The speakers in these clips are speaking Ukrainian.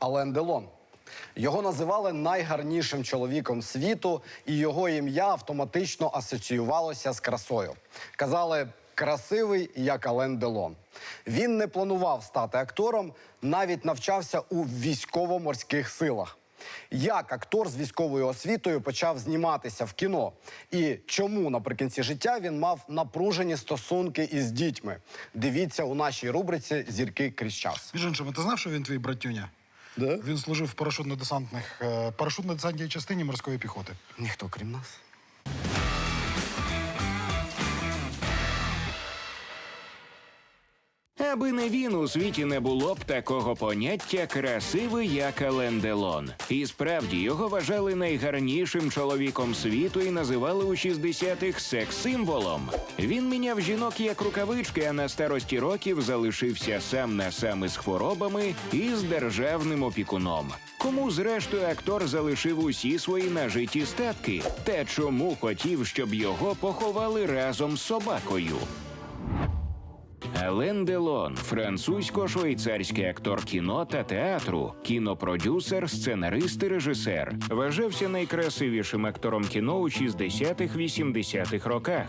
Ален Делон. Його називали найгарнішим чоловіком світу, і його ім'я автоматично асоціювалося з красою. Казали красивий, як Ален Делон. Він не планував стати актором, навіть навчався у військово-морських силах. Як актор з військовою освітою почав зніматися в кіно, і чому наприкінці життя він мав напружені стосунки із дітьми? Дивіться у нашій рубриці Зірки крізь час. Між ти знав, що він твій братюня? Да? Він служив в парашутно-десантних е, парашутно-десантній частині морської піхоти. Ніхто крім нас. Аби не він у світі не було б такого поняття красивий, як Ален Делон. І справді його вважали найгарнішим чоловіком світу і називали у 60-х секс-символом. Він міняв жінок як рукавички, а на старості років залишився сам на сам із хворобами і з державним опікуном. Кому зрештою актор залишив усі свої нажиті статки? Та чому хотів, щоб його поховали разом з собакою? Ален Делон, французько-швейцарський актор кіно та театру, кінопродюсер, сценарист і режисер. Вважався найкрасивішим актором кіно у 60-х-80-х роках.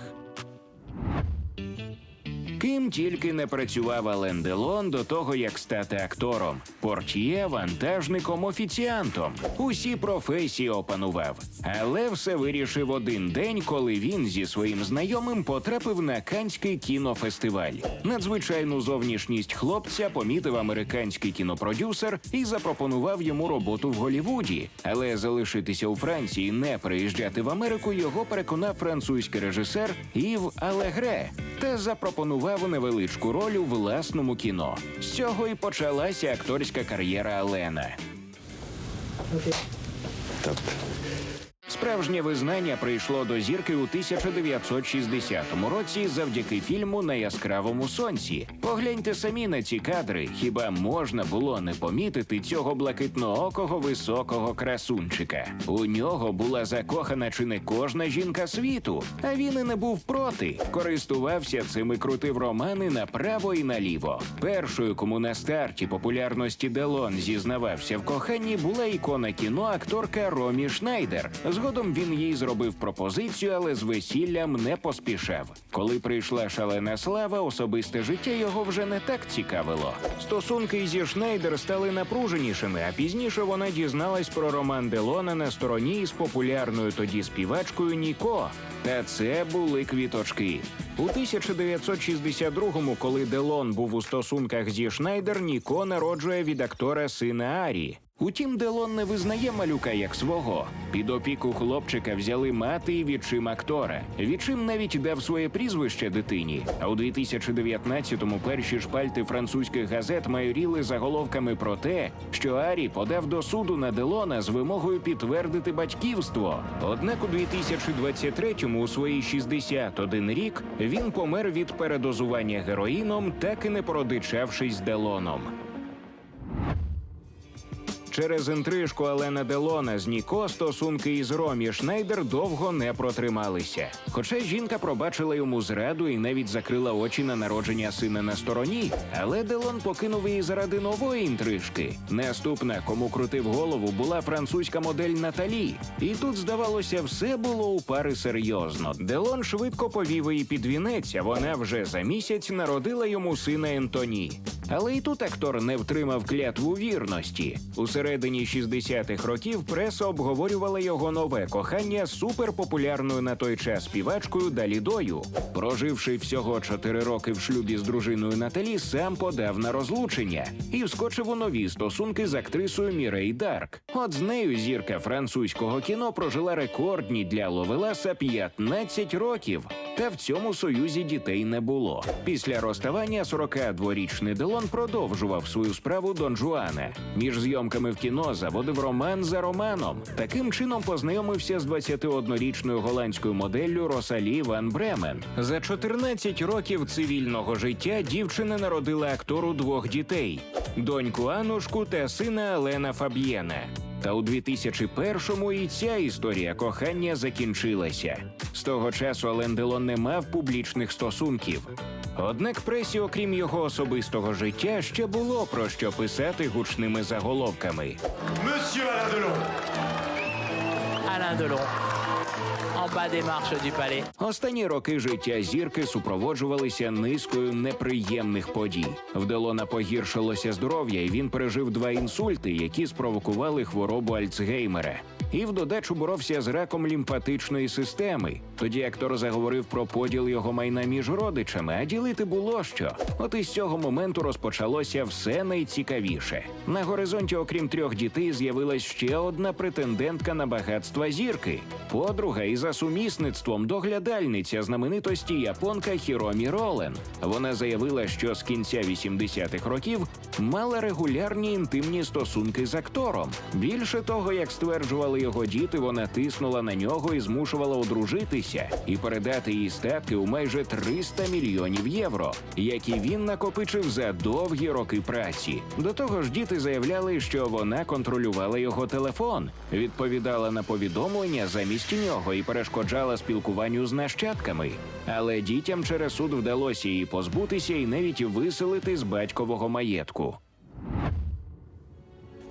Ким тільки не працював Ален Делон до того, як стати актором, портьє, вантажником, офіціантом. Усі професії опанував. Але все вирішив один день, коли він зі своїм знайомим потрапив на Канський кінофестиваль. Надзвичайну зовнішність хлопця помітив американський кінопродюсер і запропонував йому роботу в Голівуді. Але залишитися у Франції, не приїжджати в Америку його переконав французький режисер Ів Алегре та запропонував невеличку роль у власному кіно. З цього і почалася акторська кар'єра Алена. Справжнє визнання прийшло до зірки у 1960 році завдяки фільму На яскравому сонці. Погляньте самі на ці кадри. Хіба можна було не помітити цього блакитноокого високого красунчика? У нього була закохана чи не кожна жінка світу, а він і не був проти. Користувався цим і крутив романи направо і наліво. Першою, кому на старті популярності Делон зізнавався в коханні, була ікона кіно акторка Ромі Шнайдер. Згодом він їй зробив пропозицію, але з весіллям не поспішав. Коли прийшла шалена слава, особисте життя його вже не так цікавило. Стосунки зі Шнайдер стали напруженішими, а пізніше вона дізналась про роман Делона на стороні із популярною тоді співачкою Ніко. Та це були квіточки. У 1962-му, коли Делон був у стосунках зі Шнайдер, Ніко народжує від актора сина Арі. Утім, Делон не визнає малюка як свого. Під опіку хлопчика взяли мати і відчим актора. Відчим навіть дав своє прізвище дитині. А у 2019-му перші шпальти французьких газет майоріли заголовками про те, що Арі подав до суду на Делона з вимогою підтвердити батьківство. Однак у 2023-му, у свої 61 рік, він помер від передозування героїном, так і не породичавшись Делоном. Через інтрижку Алена Делона з Ніко стосунки із Ромі Шнайдер довго не протрималися. Хоча жінка пробачила йому зраду і навіть закрила очі на народження сина на стороні, але Делон покинув її заради нової інтрижки. Наступна, кому крутив голову, була французька модель Наталі. І тут, здавалося, все було у пари серйозно. Делон швидко повів її під вінець, а вона вже за місяць народила йому сина Ентоні. Але і тут актор не втримав клятву вірності. У середині 60-х років преса обговорювала його нове кохання суперпопулярною на той час співачкою Далідою. Проживши всього 4 роки в шлюбі з дружиною Наталі, сам подав на розлучення і вскочив у нові стосунки з актрисою Мірей Дарк. От з нею зірка французького кіно прожила рекордні для Ловеласа 15 років. Та в цьому союзі дітей не було. Після розставання 42-річний Делон продовжував свою справу Дон Жуана. Між зйомками в кіно заводив роман за романом. Таким чином познайомився з 21-річною голландською моделлю Росалі Ван Бремен. За 14 років цивільного життя дівчина народила актору двох дітей: доньку Анушку та сина Алена Фаб'єна. Та у 2001-му і ця історія кохання закінчилася. З того часу Ален Делон не мав публічних стосунків. Однак пресі, окрім його особистого життя, ще було про що писати гучними заголовками. Alain Delon. Alain Delon, en bas des marches du palais. Останні роки життя зірки супроводжувалися низкою неприємних подій. В Делона погіршилося здоров'я, і він пережив два інсульти, які спровокували хворобу Альцгеймера. І в додачу боровся з раком лімфатичної системи. Тоді актор заговорив про поділ його майна між родичами, а ділити було що. От із цього моменту розпочалося все найцікавіше. На горизонті, окрім трьох дітей, з'явилась ще одна претендентка на багатства зірки. Подруга і за сумісництвом доглядальниця знаменитості японка Хіромі Ролен. Вона заявила, що з кінця 80-х років мала регулярні інтимні стосунки з актором. Більше того, як стверджували його діти, вона тиснула на нього і змушувала одружитися і передати їй статки у майже 300 мільйонів євро, які він накопичив за довгі роки праці. До того ж, діти заявляли, що вона контролювала його телефон, відповідала на повідомлення замість нього і перешкоджала спілкуванню з нащадками. Але дітям через суд вдалося її позбутися і навіть виселити з батькового маєтку.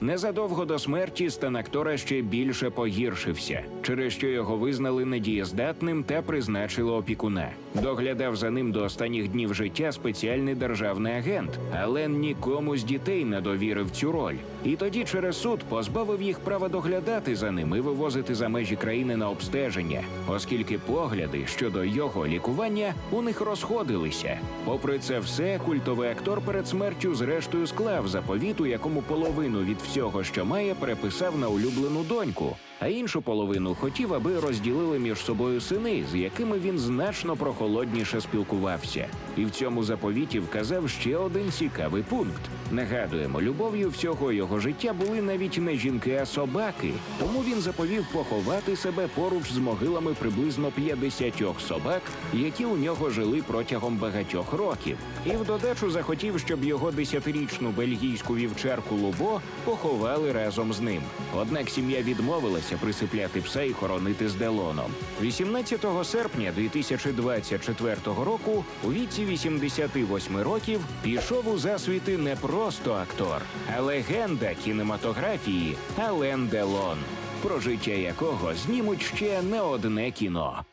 Незадовго до смерті стан актора ще більше погіршився, через що його визнали недієздатним та призначили опікуна. Доглядав за ним до останніх днів життя спеціальний державний агент, але нікому з дітей не довірив цю роль. І тоді через суд позбавив їх права доглядати за ним і вивозити за межі країни на обстеження, оскільки погляди щодо його лікування у них розходилися. Попри це все, культовий актор перед смертю зрештою склав заповіт, у якому половину від всього, що має, переписав на улюблену доньку, а іншу половину хотів, аби розділили між собою сини, з якими він значно прохолодніше спілкувався. І в цьому заповіті вказав ще один цікавий пункт. Нагадуємо, любов'ю всього його життя були навіть не жінки, а собаки. Тому він заповів поховати себе поруч з могилами приблизно 50 собак, які у нього жили протягом багатьох років. І в додачу захотів, щоб його десятирічну бельгійську вівчарку Лубо поховали разом з ним. Однак сім'я відмовилася присипляти пса і хоронити з Делоном. 18 серпня 2024 року, у віці 88 років, пішов у засвіти не просто актор, а легенда кінематографії Ален Делон, про життя якого знімуть ще не одне кіно.